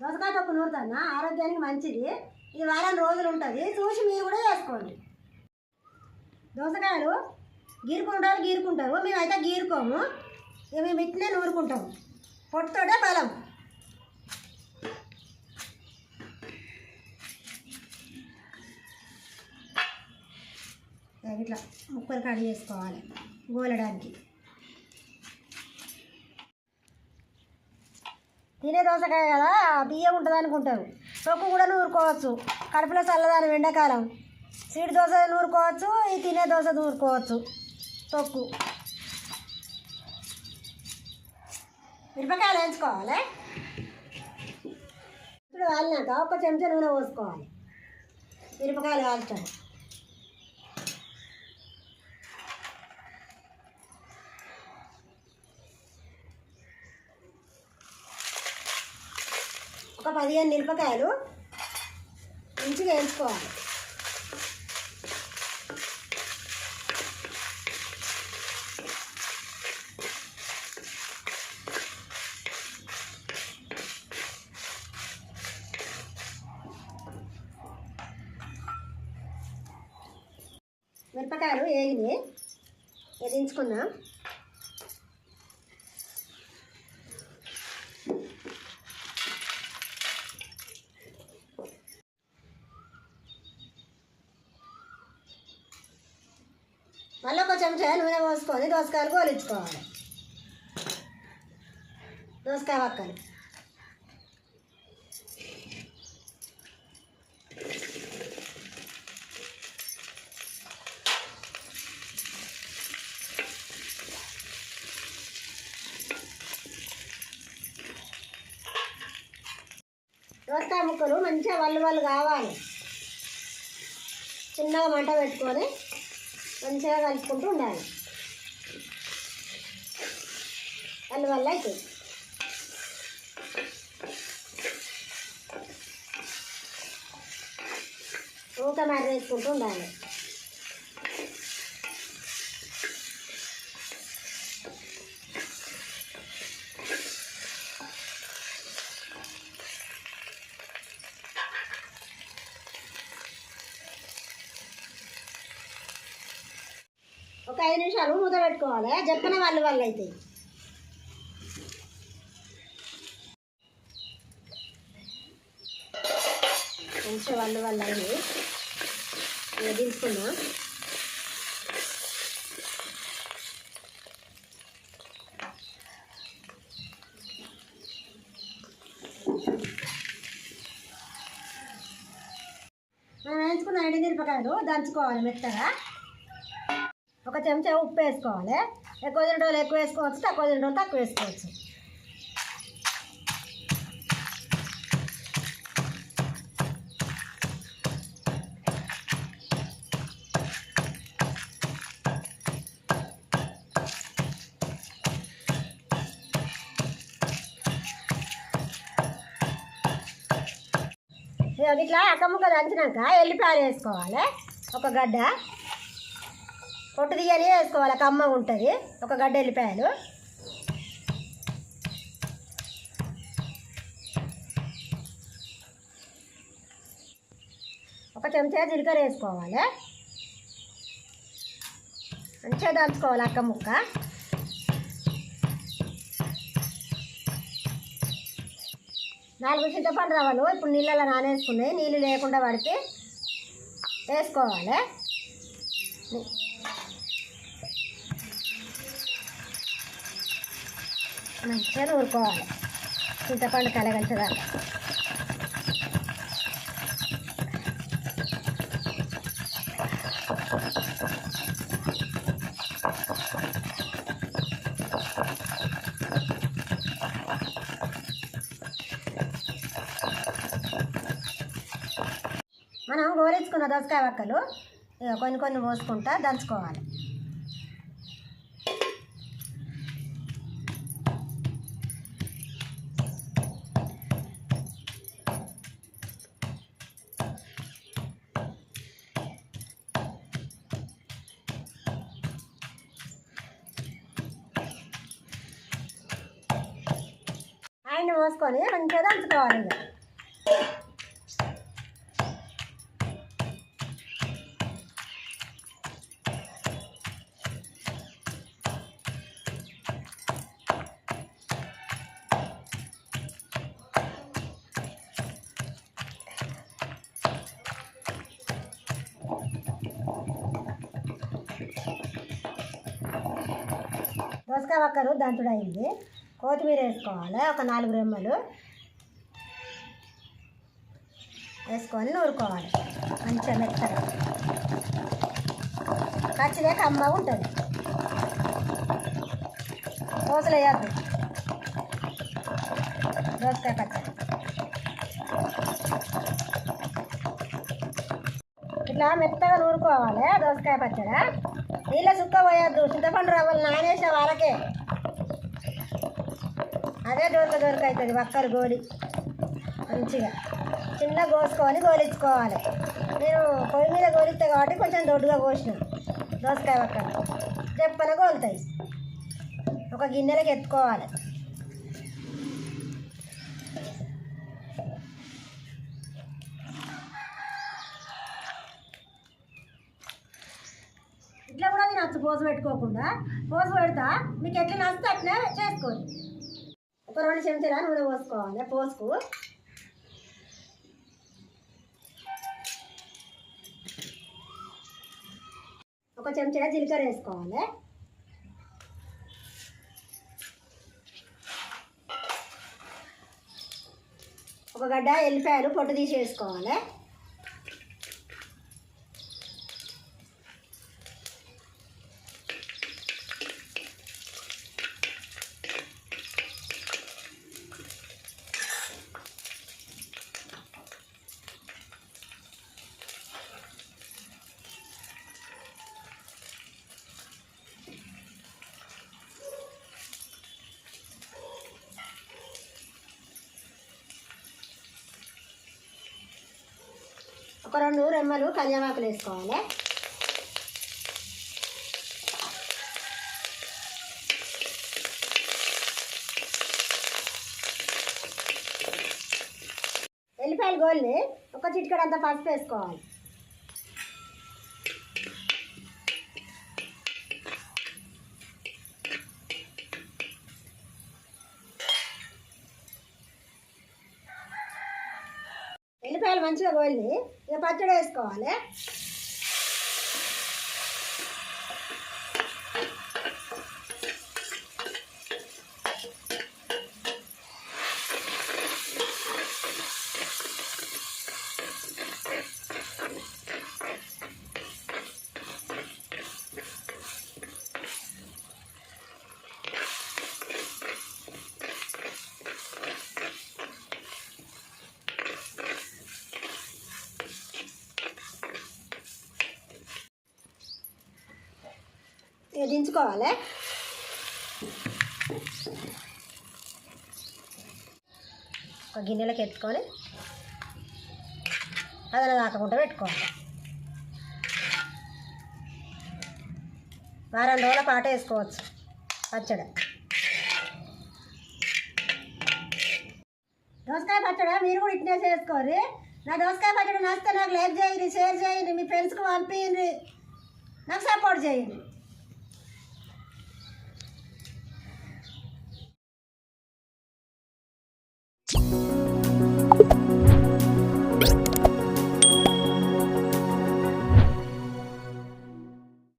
దోసకాయ తొక్కు నూరుతానా? ఆరోగ్యానికి మంచిది. ఇది వారం రోజులు ఉంటుంది. చూసి మీరు కూడా చేసుకోండి దోసకాయలు గీరుకుంటారు గీరుకుంటారు. మేమైతే గీరుకోము. ఇక మేము ఇట్లే నూరుకుంటాము. పొట్టుతోటే బలం. ఇట్లా ముక్కలు కట్ చేసుకోవాలి గోలడానికి. తినే దోసకాయ కదా బియ్యం ఉంటుంది అనుకుంటారు. తొక్కు కూడా నూరుకోవచ్చు. కడుపులో చల్లదాని ఎండాకాలం సీడ్ దోశ నూరుకోవచ్చు ఈ తినే దోశ నూరుకోవచ్చు. తొక్కు. మిరపకాయలు వేయించుకోవాలి. ఇప్పుడు వాలినాక ఒక చెంచా నూనె పోసుకోవాలి. మిరపకాయలు కాల్చాలి. ఒక పదిహేను మిరపకాయలు మంచిగా వేయించుకోవాలి. మిరపకాయలు వేగినాయి. ఎదించుకుందాం మళ్ళీ ఒక చెంచా నూనె పోసుకొని దోసకాయలు కోలించుకోవాలి దోసకాయ పక్కన. దోసకాయ ముక్కలు మంచిగా వల్లు వల్లు కావాలి. చిన్నగా మంట పెట్టుకొని మంచిగా కలుపుకుంటూ ఉండాలి. అందువల్ల అవుతుంది అయితే ఊక మర్ర వేసుకుంటూ ఉండాలి. ఒక ఐదు నిమిషాలు మూత పెట్టుకోవాలి. చెప్పిన వాళ్ళు వాళ్ళు అయితే. మంచిగా వాళ్ళు వాళ్ళు అయింది ఇక మనం వేయించుకున్న ఎండి మిరపకాయలు దంచుకోవాలి మెత్తగా. ఒక చెంచా ఉప్పు వేసుకోవాలి. ఎక్కువ తినటోళ్ళు ఎక్కువ వేసుకోవచ్చు తక్కువ తినటోళ్ళు తక్కువ వేసుకోవచ్చు. ఇట్లా అక్కముక్క దంచినాక ఎల్లిపాయలు వేసుకోవాలి. ఒక గడ్డ. పొట్టు తీయని వేసుకోవాలి. కమ్మ ఉంటుంది ఒక గడ్డ ఎల్లిపాయలు. ఒక చెంచా జీలకర్ర వేసుకోవాలి. మంచిగా దాల్చుకోవాలి అక్క ముక్క. నాలుగు చింతపండు రవ్వలు ఇప్పుడు నీళ్ళలో నానేసుకున్నాయి. నీళ్ళు లేకుండా పడితే వేసుకోవాలి. మంచిగా నూరుకోవాలి చింతపండు కలగలిసేదాకా మనం గోరించుకున్న దోసకాయ వక్కలు ఇక కొన్ని కొన్ని పోసుకుంటా దంచుకోవాలి. ఆయన పోసుకొని మంచిగా దంచుకోవాలి ఇక. దోసకాయ ఒక్కరు దంతుడు అయింది. కొత్తిమీర వేసుకోవాలి. ఒక నాలుగు రెమ్మలు వేసుకొని నూరుకోవాలి. మంచిగా మెత్తగా. పచ్చిదే కమ్మ ఉంటుంది. దోశలు వేయద్దు. దోసకాయ పచ్చడి. ఇట్లా మెత్తగా నూరుకోవాలి దోసకాయ పచ్చడి. నీళ్ళ సుక్క పోయద్దు. చింతపండు రవ్వలు నానేసే వాళ్ళకే. అదే దొరక దొరక అవుతుంది ఒక్కరు గోలి. మంచిగా. చిన్న కోసుకొని గోలించుకోవాలి నేను పొయ్యి మీద గోలిస్తే కాబట్టి కొంచెం దొడ్డుగా కోసిన. దోసకాయ వక్కలు చెప్పన గోలుతాయి. ఒక గిన్నెలకు ఎత్తుకోవాలి. ఇట్లా కూడా తినచ్చు పోసు పెట్టుకోకుండా. పోసు పెడతా మీకు ఎట్లా నచ్చితే అట్లే చేసుకోండి. ఒక రెండు చెంచాల నూనె పోసుకోవాలి పోసుకు. ఒక చెంచా జీలకర్ర వేసుకోవాలి. ఒక గడ్డ ఎల్లిపాయలు పొట్టు తీసి వేసుకోవాలి. ఒక రెండు రెమ్మలు కళ్యామాకులు వేసుకోవాలి. ఎల్లిపాయలు గోల్ని ఒక చిటికడంత పసుపు వేసుకోవాలి. ఎల్లిపాయలు మంచిగా గోల్ని ఇక పచ్చడి వేసుకోవాలి. ఇక దించుకోవాలి ఒక గిన్నెలకు ఎత్తుకొని అదన దాకకుండా పెట్టుకోవాలి. వారం రోజుల పాట వేసుకోవచ్చు పచ్చడి. దోసకాయ పచ్చడి? మీరు కూడా ఇట్నే చేసుకోరు నా దోసకాయ పచ్చడి నచ్చితే నాకు లైక్ చేయండి షేర్ చేయండి మీ ఫ్రెండ్స్కి పంపించండి. నాకు సపోర్ట్ చేయండి.